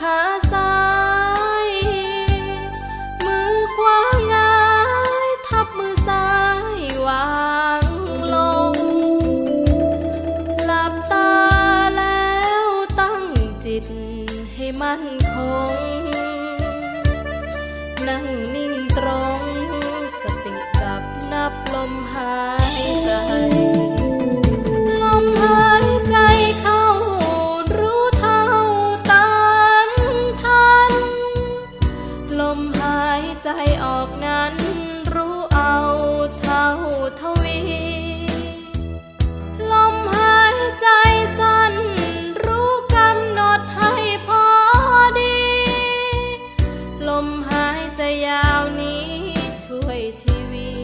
ขาซ้าย มือขวาง่ายทับมือซ้ายวางลง หลับตาแล้วตั้งจิตให้มั่นคง นั่งนิ ลมหายใจออกนั้นรู้เอาเท่าทวี ลมหายใจสั้นรู้กำหนดให้พอดี ลมหายใจยาวนี้ช่วยชีวิต